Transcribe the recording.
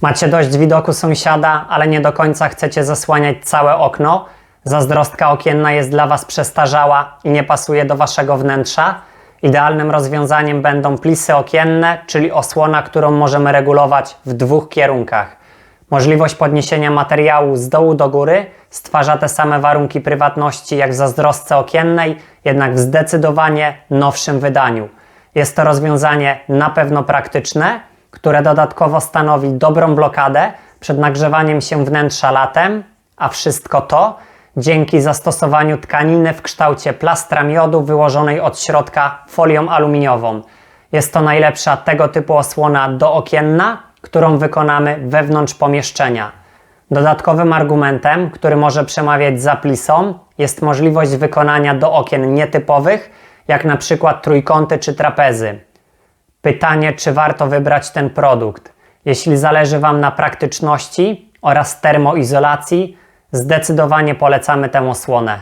Macie dość widoku sąsiada, ale nie do końca chcecie zasłaniać całe okno. Zazdrostka okienna jest dla Was przestarzała i nie pasuje do Waszego wnętrza. Idealnym rozwiązaniem będą plisy okienne, czyli osłona, którą możemy regulować w dwóch kierunkach. Możliwość podniesienia materiału z dołu do góry stwarza te same warunki prywatności jak w zazdrostce okiennej, jednak w zdecydowanie nowszym wydaniu. Jest to rozwiązanie na pewno praktyczne, które dodatkowo stanowi dobrą blokadę przed nagrzewaniem się wnętrza latem, a wszystko to dzięki zastosowaniu tkaniny w kształcie plastra miodu wyłożonej od środka folią aluminiową. Jest to najlepsza tego typu osłona dookienna, którą wykonamy wewnątrz pomieszczenia. Dodatkowym argumentem, który może przemawiać za plisą, jest możliwość wykonania do okien nietypowych, jak na przykład trójkąty czy trapezy. Pytanie, czy warto wybrać ten produkt. Jeśli zależy Wam na praktyczności oraz termoizolacji, zdecydowanie polecamy tę osłonę.